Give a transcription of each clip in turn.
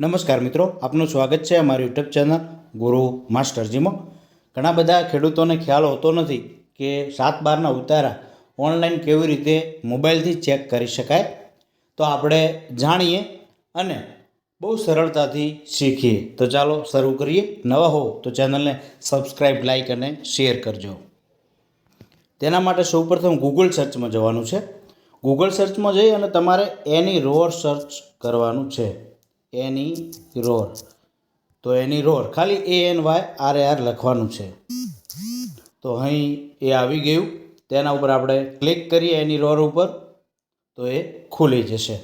નમસ્કાર મિત્રો, આપનું સ્વાગત છે અમારી યુટ્યુબ ચેનલ ગુરુ માસ્ટરજીમાં. ઘણા બધા ખેડૂતોને ખ્યાલ હોતો નથી કે સાત બારના ઉતારા ઓનલાઈન કેવી રીતે મોબાઈલથી ચેક કરી શકાય. તો આપણે જાણીએ અને બહુ સરળતાથી શીખીએ. તો ચાલો શરૂ કરીએ. નવા હો તો ચેનલને સબસ્ક્રાઈબ લાઈક અને શેર કરજો. તેના માટે સૌપ્રથમ ગૂગલ સર્ચમાં જવાનું છે. ગૂગલ સર્ચમાં જઈ અને તમારે એની રોર સર્ચ કરવાનું છે. Any ROR. તો એની રોર. ખાલી A N Y R A R લખવાનું છે. તો અહીં એ આવી ગયું. તેના ઉપર આપણે ક્લિક કરીએ એની રોર ઉપર, તો એ ખુલી જશે.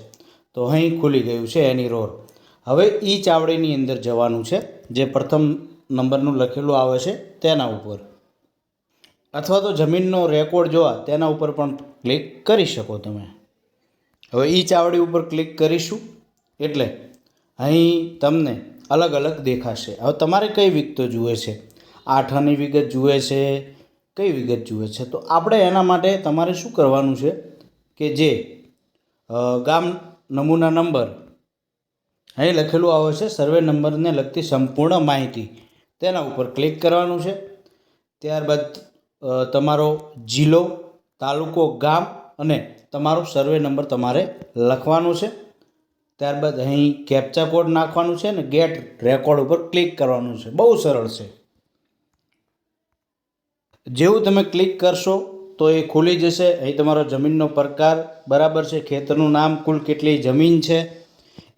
તો અહીં ખુલી ગયું છે એની રોર. હવે ઈ ચાવડીની અંદર જવાનું છે. જે પ્રથમ નંબરનું લખેલું આવે છે તેના ઉપર. અથવા તો જમીનનો રેકોર્ડ જોવા, તેના ઉપર પણ ક્લિક કરી શકો તમે. હવે ઈ ચાવડી ઉપર ક્લિક કરીશું. એટલે અહીં તમને અલગ અલગ દેખાશે. હવે તમારે કઈ વિગતો જુએ છે? આઠાની વિગત જુએ છે? કઈ વિગત જુએ છે? તો આપણે એના માટે તમારે શું કરવાનું છે કે જે ગામ નમૂના નંબર, અહીં લખેલું આવે છે, સર્વે નંબરને લગતી સંપૂર્ણ માહિતી. તેના ઉપર ક્લિક કરવાનું છે. ત્યારબાદ તમારો જિલ્લો, તાલુકો, ગામ અને તમારો સર્વે નંબર તમારે લખવાનો છે. ત્યારબાદ અહીં કેપ્ચા કોડ નાખવાનું છે ને ગેટ રેકોર્ડ ઉપર ક્લિક કરવાનું છે. બહુ સરળ છે. જેવું તમે ક્લિક કરશો તો એ ખુલી જશે. અહીં તમારો જમીનનો પ્રકાર બરાબર છે. ખેતરનું નામ, કુલ કેટલી જમીન છે,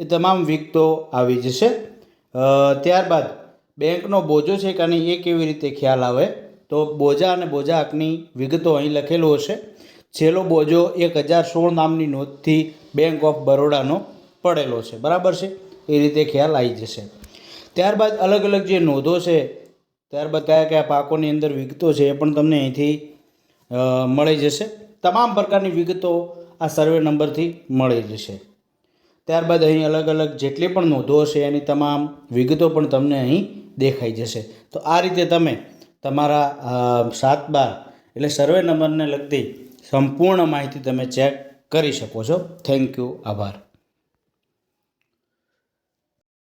એ તમામ વિગતો આવી જશે. ત્યારબાદ બેંકનો બોજો છે કે નહીં એ કેવી રીતે ખ્યાલ આવે? તો બોજા અને બોજા હકની વિગતો અહીં લખેલું હશે. છેલ્લો બોજો એક હજાર સોળ નામની નોંધથી બેંક ઓફ બરોડાનો પડેલો છે. બરાબર છે? એ રીતે ખ્યાલ આવી જશે. ત્યારબાદ અલગ અલગ જે નોંધો છે, ત્યારબાદ કયા કયા પાકોની અંદર વિગતો છે એ પણ તમને અહીંથી મળી જશે. તમામ પ્રકારની વિગતો આ સર્વે નંબરથી મળી જશે. ત્યારબાદ અહીં અલગ અલગ જેટલી પણ નોંધો છે એની તમામ વિગતો પણ તમને અહીં દેખાઈ જશે. તો આ રીતે તમે તમારા સાત બાર એટલે સર્વે નંબરને લગતી સંપૂર્ણ માહિતી તમે ચેક કરી શકો છો. Thank you. આભાર.